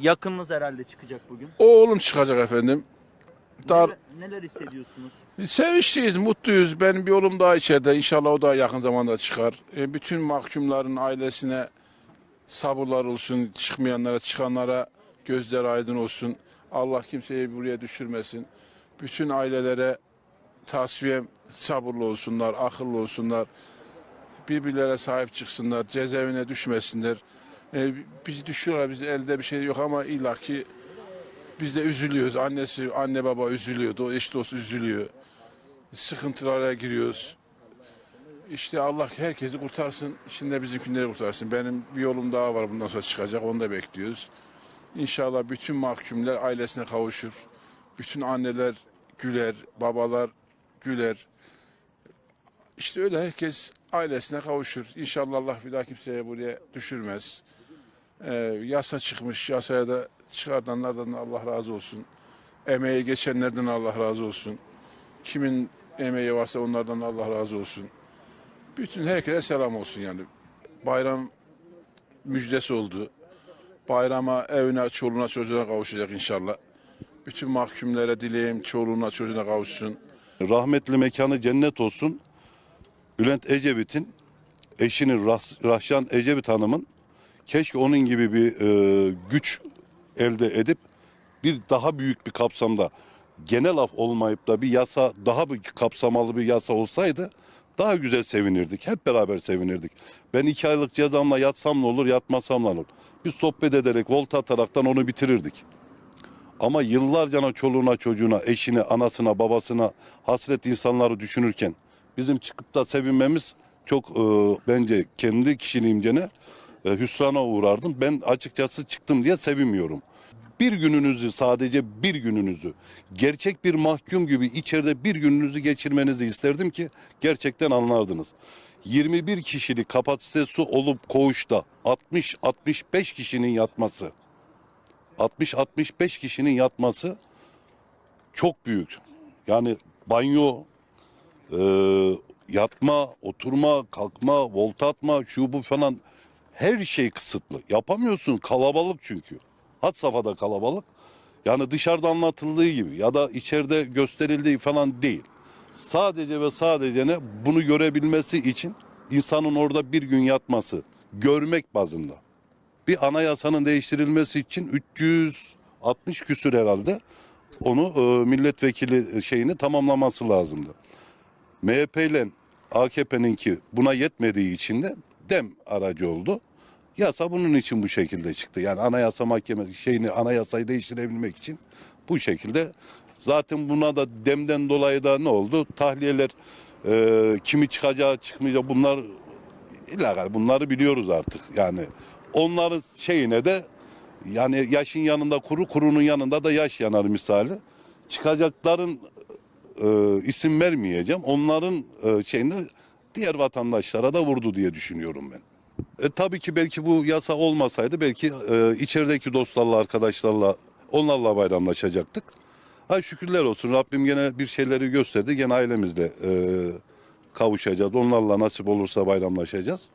yakınınız herhalde çıkacak bugün. Oğlum çıkacak efendim. Dar, Neler, neler hissediyorsunuz? sevinçliyiz, mutluyuz. Benim bir oğlum daha içeride. İnşallah o da yakın zamanda çıkar. E, bütün mahkumların ailesine sabırlar olsun. Çıkmayanlara, çıkanlara gözler aydın olsun. Allah kimseyi buraya düşürmesin. Bütün ailelere tasfiye sabırlı olsunlar, akıllı olsunlar. Birbirlere sahip çıksınlar, cezaevine düşmesinler. E, bizi düşüyorlar, biz elde bir şey yok ama illaki biz de üzülüyoruz. Annesi, anne baba üzülüyor, eş dost üzülüyor. Sıkıntılara giriyoruz. İşte Allah herkesi kurtarsın, şimdi bizimkileri kurtarsın. Benim bir yolum daha var bundan sonra çıkacak, onu da bekliyoruz. İnşallah bütün mahkumlar ailesine kavuşur. Bütün anneler güler, babalar güler. İşte öyle herkes ailesine kavuşur. İnşallah Allah bir daha kimseye buraya düşürmez. Ee, yasa çıkmış, yasaya da çıkartanlardan da Allah razı olsun. Emeği geçenlerden Allah razı olsun. Kimin emeği varsa onlardan da Allah razı olsun. Bütün herkese selam olsun yani. Bayram müjdesi oldu. Bayrama evine, çoluğuna, çocuğuna kavuşacak inşallah. Bütün mahkumlara dileğim çoluğuna, çocuğuna kavuşsun. rahmetli mekanı cennet olsun. Bülent Ecevit'in eşinin Rahşan Ecevit Hanım'ın keşke onun gibi bir e, güç elde edip bir daha büyük bir kapsamda genel af olmayıp da bir yasa daha bir kapsamalı bir yasa olsaydı daha güzel sevinirdik. Hep beraber sevinirdik. Ben iki aylık cezamla yatsam ne olur yatmasam ne olur. Bir sohbet ederek volta ataraktan onu bitirirdik. Ama yıllarca çoluğuna, çocuğuna, eşine, anasına, babasına hasret insanları düşünürken bizim çıkıp da sevinmemiz çok e, bence kendi kişiliğimce e, hüsrana uğrardım. Ben açıkçası çıktım diye sevinmiyorum. Bir gününüzü sadece bir gününüzü gerçek bir mahkum gibi içeride bir gününüzü geçirmenizi isterdim ki gerçekten anlardınız. 21 kişilik kapasitesi olup koğuşta 60-65 kişinin yatması 60-65 kişinin yatması çok büyük. Yani banyo, e, yatma, oturma, kalkma, volta atma, şu bu falan her şey kısıtlı. Yapamıyorsun kalabalık çünkü. Had safhada kalabalık. Yani dışarıda anlatıldığı gibi ya da içeride gösterildiği falan değil. Sadece ve sadece ne bunu görebilmesi için insanın orada bir gün yatması, görmek bazında bir anayasanın değiştirilmesi için 360 küsür herhalde onu e, milletvekili şeyini tamamlaması lazımdı. MHP ile AKP'ninki buna yetmediği için de dem aracı oldu. Yasa bunun için bu şekilde çıktı. Yani anayasa mahkemesi şeyini anayasayı değiştirebilmek için bu şekilde zaten buna da demden dolayı da ne oldu? Tahliyeler e, kimi çıkacağı çıkmayacağı bunlar illegal bunları biliyoruz artık. Yani onların şeyine de yani yaşın yanında kuru kurunun yanında da yaş yanar misali. Çıkacakların e, isim vermeyeceğim. Onların e, şeyini diğer vatandaşlara da vurdu diye düşünüyorum ben. E, tabii ki belki bu yasa olmasaydı belki e, içerideki dostlarla arkadaşlarla onlarla bayramlaşacaktık. Ha şükürler olsun Rabbim gene bir şeyleri gösterdi. Gene ailemizle e, kavuşacağız. Onlarla nasip olursa bayramlaşacağız.